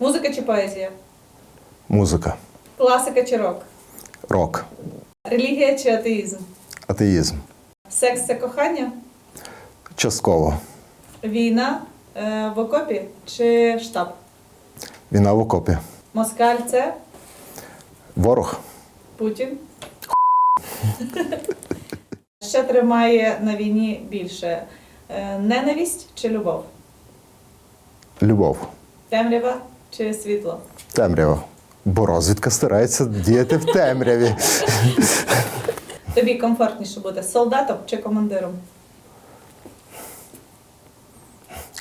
Музика чи поезія? Музика, Класика чи рок? рок, Релігія чи атеїзм? атеїзм. Секс це кохання? Частково. Війна е, в окопі чи штаб? Війна в окопі. Москаль це Ворог. Путін. Що тримає на війні більше? Е, Ненависть чи любов? Любов. Темрява чи світло? Темрява. Бо розвідка старається діяти в темряві. Тобі комфортніше бути солдатом чи командиром?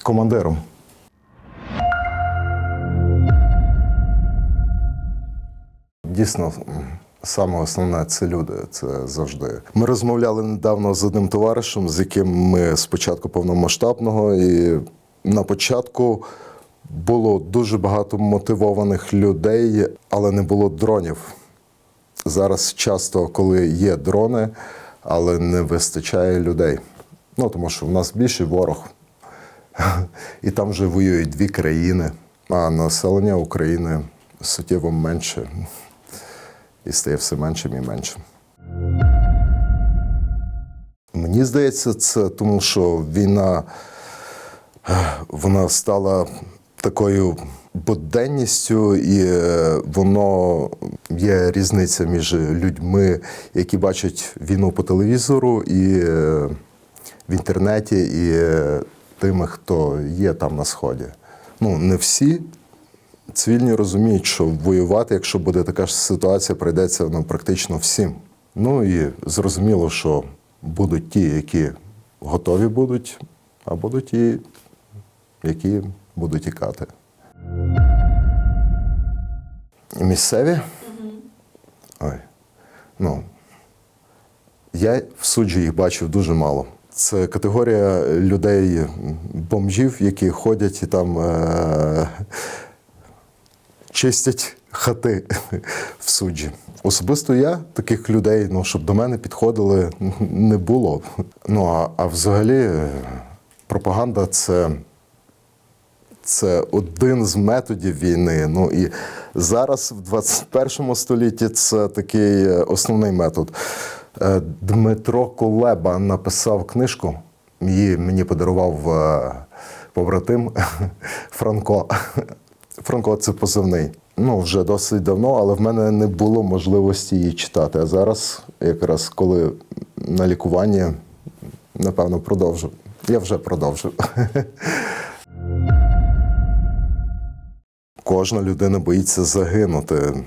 Командиром. Дійсно, саме основне це люди. Це завжди. Ми розмовляли недавно з одним товаришем, з яким ми спочатку повномасштабного, і на початку було дуже багато мотивованих людей, але не було дронів. Зараз часто, коли є дрони, але не вистачає людей. Ну тому що в нас більший ворог. І там вже воюють дві країни, а населення України суттєво менше і стає все меншим і меншим. Мені здається, це тому, що війна вона стала такою буденністю, і е, воно є різниця між людьми, які бачать війну по телевізору і е, в інтернеті, і е, тими, хто є там на сході. Ну, не всі цивільні розуміють, що воювати, якщо буде така ж ситуація, прийдеться ну, практично всім. Ну і зрозуміло, що будуть ті, які готові будуть, а будуть ті, які будуть тікати. Місцеві? Ой. Ну, я в суджі їх бачив дуже мало. Це категорія людей, бомжів, які ходять і там е- чистять хати в суджі. Особисто я таких людей, ну, щоб до мене підходили, не було. Ну а, а взагалі е, пропаганда це це один з методів війни. Ну і зараз, в 21 столітті, це такий е, основний метод. Е, Дмитро Колеба написав книжку. Її мені подарував е, побратим Франко. Франко це позивний. Ну, вже досить давно, але в мене не було можливості її читати. А зараз, якраз коли на лікуванні, напевно, продовжу. Я вже продовжив. Кожна людина боїться загинути.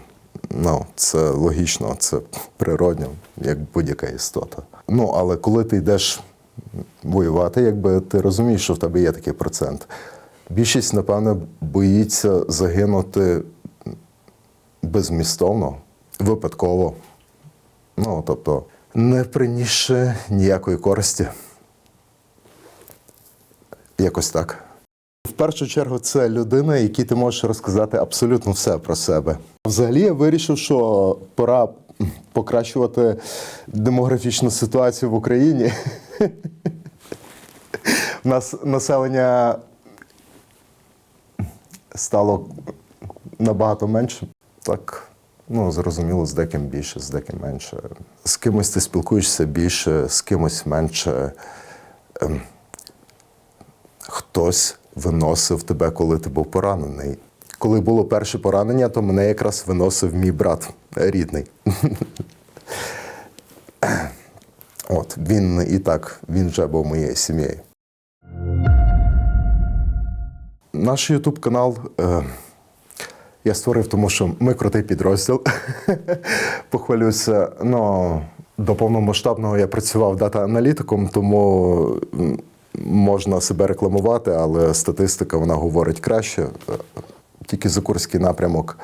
Ну, це логічно, це природньо, як будь-яка істота. Ну, але коли ти йдеш воювати, якби ти розумієш, що в тебе є такий процент. Більшість, напевно, боїться загинути безмістовно, випадково. Ну, тобто, не принісши ніякої користі. Якось так. Першу чергу, це людина, якій ти можеш розказати абсолютно все про себе. Взагалі, я вирішив, що пора покращувати демографічну ситуацію в Україні. Нас населення стало набагато менше. Так, ну, зрозуміло, з деким більше, з деким менше. З кимось ти спілкуєшся більше, з кимось менше. Ем, хтось виносив тебе, коли ти був поранений. Коли було перше поранення, то мене якраз виносив мій брат рідний. От, він і так, він вже був моєю сім'єю. Наш Ютуб канал е, я створив, тому що ми крутий підрозділ. Похвалюся. Ну, до повномасштабного я працював дата-аналітиком, тому можна себе рекламувати, але статистика вона говорить краще. Тільки за Курський напрямок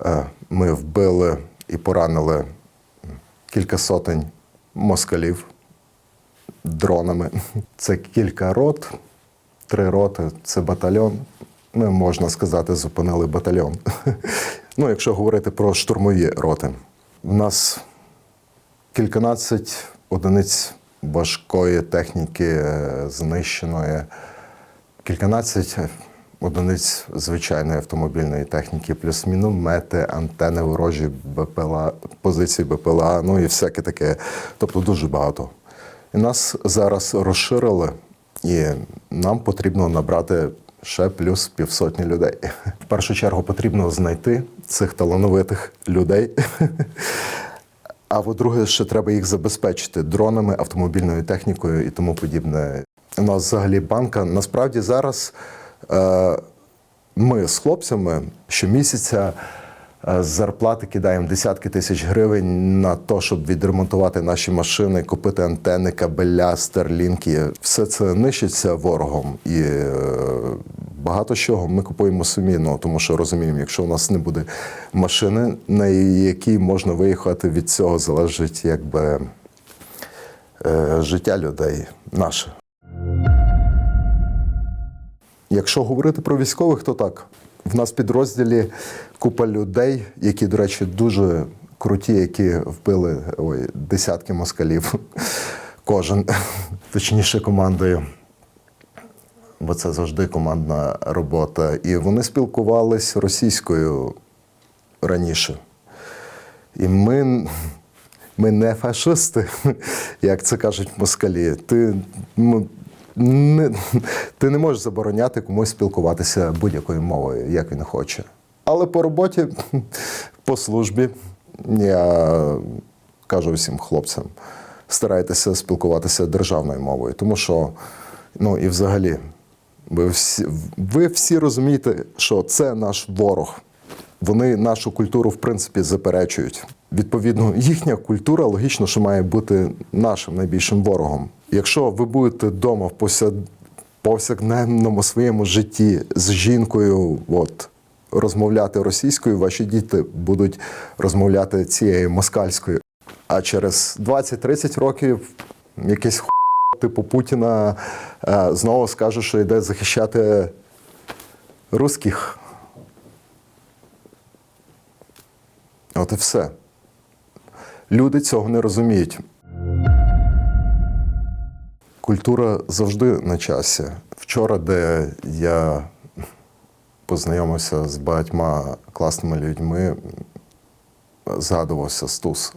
е, ми вбили і поранили кілька сотень москалів дронами. Це кілька рот, три роти це батальйон. Ми, можна сказати, зупинили батальйон. Ну, якщо говорити про штурмові роти. У нас кільканадцять одиниць важкої техніки е, знищеної, кільканадцять одиниць звичайної автомобільної техніки, плюс міномети, антени ворожі, БПЛА, позиції БПЛА, ну і всяке таке. Тобто дуже багато. І нас зараз розширили, і нам потрібно набрати ще плюс півсотні людей. В першу чергу потрібно знайти цих талановитих людей. А по-друге, ще треба їх забезпечити дронами, автомобільною технікою і тому подібне. У нас взагалі банка. Насправді зараз е, ми з хлопцями щомісяця е, з зарплати кидаємо десятки тисяч гривень на те, щоб відремонтувати наші машини, купити антени, кабеля, стерлінки. Все це нищиться ворогом. І е, багато чого ми купуємо самі, ну, тому що розуміємо, якщо у нас не буде машини, на якій можна виїхати, від цього залежить якби е, життя людей наше. Якщо говорити про військових, то так. В нас в підрозділі купа людей, які, до речі, дуже круті, які вбили ой, десятки москалів. Кожен, точніше, командою. Бо це завжди командна робота. І вони спілкувались російською раніше. І ми, ми не фашисти, як це кажуть москалі. Ти, ну, не, ти не можеш забороняти комусь спілкуватися будь-якою мовою, як він хоче. Але по роботі, по службі, я кажу всім хлопцям, старайтеся спілкуватися державною мовою, тому що, ну і взагалі, ви всі, ви всі розумієте, що це наш ворог. Вони нашу культуру, в принципі, заперечують. Відповідно, їхня культура логічно, що має бути нашим найбільшим ворогом. Якщо ви будете вдома в повся- повсякденному своєму житті з жінкою, от, розмовляти російською, ваші діти будуть розмовляти цією москальською. А через 20-30 років якийсь ху... типу Путіна е, знову скаже, що йде захищати русських. От і все. Люди цього не розуміють. Культура завжди на часі. Вчора, де я познайомився з багатьма класними людьми, згадувався Стус.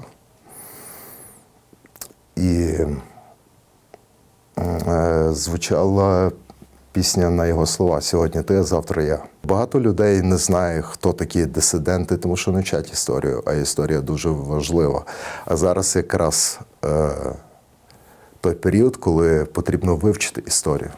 І звучала пісня на його слова Сьогодні ти, а завтра я. Багато людей не знає, хто такі дисиденти, тому що не вчать історію, а історія дуже важлива. А зараз якраз е, той період, коли потрібно вивчити історію.